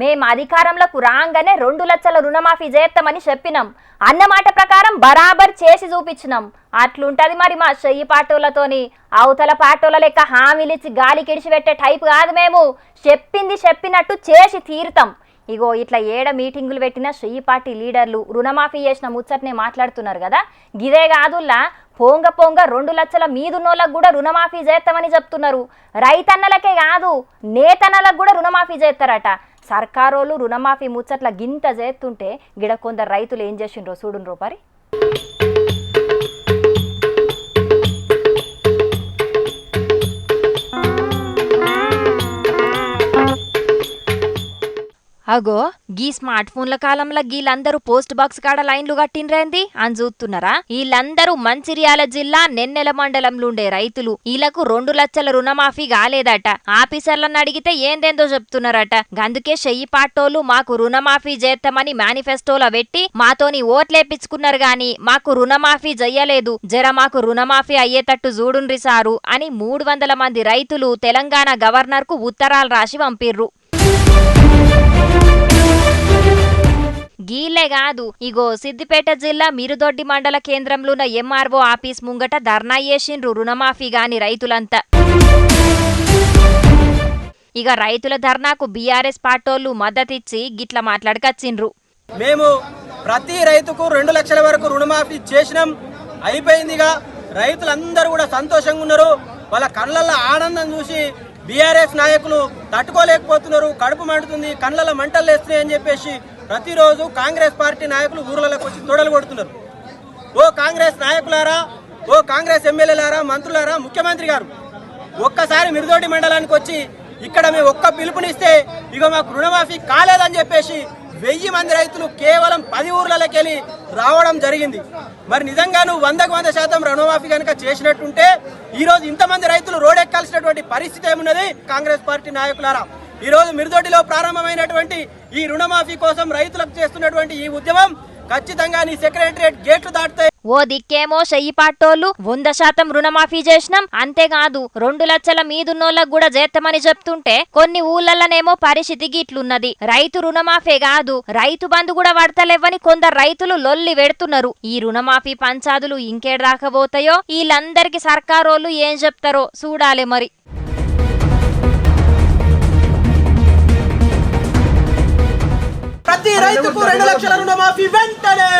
మేము అధికారంలోకి రాగానే రెండు లక్షల రుణమాఫీ చేస్తామని చెప్పినాం. అన్నమాట ప్రకారం బరాబర్ చేసి చూపించినాం. అట్లుంటది మరి మా చెయ్యి పాటోలతోని అవతల పాటోల లెక్క హామీలిచ్చి గాలి కిడిచిపెట్టే టైప్ కాదు మేము. చెప్పింది చెప్పినట్టు చేసి తీరుతాం. ఇగో ఇట్లా ఏడ మీటింగులు పెట్టిన చెయ్యి పార్టీ లీడర్లు రుణమాఫీ చేసిన ముచ్చటనే మాట్లాడుతున్నారు కదా. గిదే కాదుల్లా పోంగ పోంగ రెండు లక్షల మీదున్నోళ్ళకు కూడా రుణమాఫీ చేస్తామని చెప్తున్నారు. రైతన్నలకే కాదు నేతన్నలకు కూడా రుణమాఫీ చేస్తారట. సర్కారోళ్ళు రుణమాఫీ ముచ్చట్ల గింత చేస్తుంటే గిడ కొందరు రైతులు ఏం చేసిండ్రో చూడుండ్రో పరి అగో గీ స్మార్ట్ ఫోన్ల కాలంలో గీళ్ళందరూ పోస్ట్ బాక్స్ కాడ లైన్లు కట్టిండ్రేంది? అని చూస్తున్నారా? వీళ్ళందరూ మంచిర్యాల జిల్లా నెన్నెల మండలంలో ఉండే రైతులు. వీళ్ళకు రెండు లక్షల రుణమాఫీ కాలేదట. ఆఫీసర్లను అడిగితే ఏందేందో చెప్తున్నారట. గందుకే చెయ్యి పాటోలు మాకు రుణమాఫీ చేస్తామని మేనిఫెస్టోలో పెట్టి మాతోని ఓట్లేపించుకున్నారు గాని మాకు రుణమాఫీ చెయ్యలేదు జర మాకు రుణమాఫీ అయ్యేటట్టు చూడుండ్రి సారు అని మూడు వందల మంది రైతులు తెలంగాణ గవర్నర్కు ఉత్తరాలు రాసి పంపిర్రు. గీలే కాదు. ఇగో సిద్దిపేట జిల్లా మిరుదొడ్డి మండల కేంద్రంలో ఉన్న ఎంఆర్ఓ ఆఫీస్ ముంగట ధర్నా చేసిండ్రు రుణమాఫీ గాని రైతులంతా. ఇక రైతుల ధర్నాకు బీఆర్ఎస్ పార్టోళ్ళు మద్దతిచ్చి గిట్ల మాట్లాడకచ్చిండ్రు. మేము ప్రతి రైతుకు రెండు లక్షల వరకు రుణమాఫీ చేసినాం. అయిపోయిందిగా. రైతులందరూ కూడా సంతోషంగా ఉన్నారు. వాళ్ళ కళ్ళల్లో ఆనందం చూసి బీఆర్ఎస్ నాయకులు తట్టుకోలేకపోతున్నారు. కడుపు మండుతుంది. కళ్ళల్లో మంటలు వేస్తున్నాయి అని చెప్పేసి ప్రతిరోజు కాంగ్రెస్ పార్టీ నాయకులు ఊర్లలోకి వచ్చి తొడలు కొడుతున్నారు. ఓ కాంగ్రెస్ నాయకులారా ఓ కాంగ్రెస్ ఎమ్మెల్యేలారా మంత్రులారా ముఖ్యమంత్రి గారు ఒక్కసారి మిరుదోటి మండలానికి వచ్చి ఇక్కడ మేము ఒక్క పిలుపునిస్తే ఇక మాకు రుణమాఫీ కాలేదని చెప్పేసి వెయ్యి మంది రైతులు కేవలం పది ఊర్లలోకి వెళ్ళి రావడం జరిగింది. మరి నిజంగా నువ్వు వందకు వంద శాతం రుణమాఫీ కనుక చేసినట్టుంటే ఈరోజు ఇంతమంది రైతులు రోడెక్కాల్సినటువంటి పరిస్థితి ఏమున్నది? కాంగ్రెస్ పార్టీ నాయకులారా. ఈరోజు మిరుదొడ్డిలో ప్రారంభమైనటువంటి ఈ రుణమాఫీ కోసం రైతులకు చేస్తున్నటువంటి ఈ ఉద్యమం ఖచ్చితంగా నీ సెక్రటరియట్ గేట్లు దాటుతాయి. ఓ దిక్కేమో చెయ్యి పాటోళ్ళు వంద శాతం రుణమాఫీ చేసినాం. అంతేకాదు రెండు లక్షల మీదున్నోళ్ళకు కూడా చేస్తామని చెప్తుంటే కొన్ని ఊళ్ళల్లనేమో పరిస్థితి గిట్లున్నది. రైతు రుణమాఫీ కాదు రైతు బంధు కూడా పడతలేవని కొందరు రైతులు లొల్లి పెడుతున్నారు. ఈ రుణమాఫీ పంచాదులు ఇంకేడు రాకపోతాయో? వీళ్ళందరికీ సర్కారోళ్ళు ఏం చెప్తారో చూడాలి మరి. రెండు లక్షల రుణమాఫీ వెంటనే!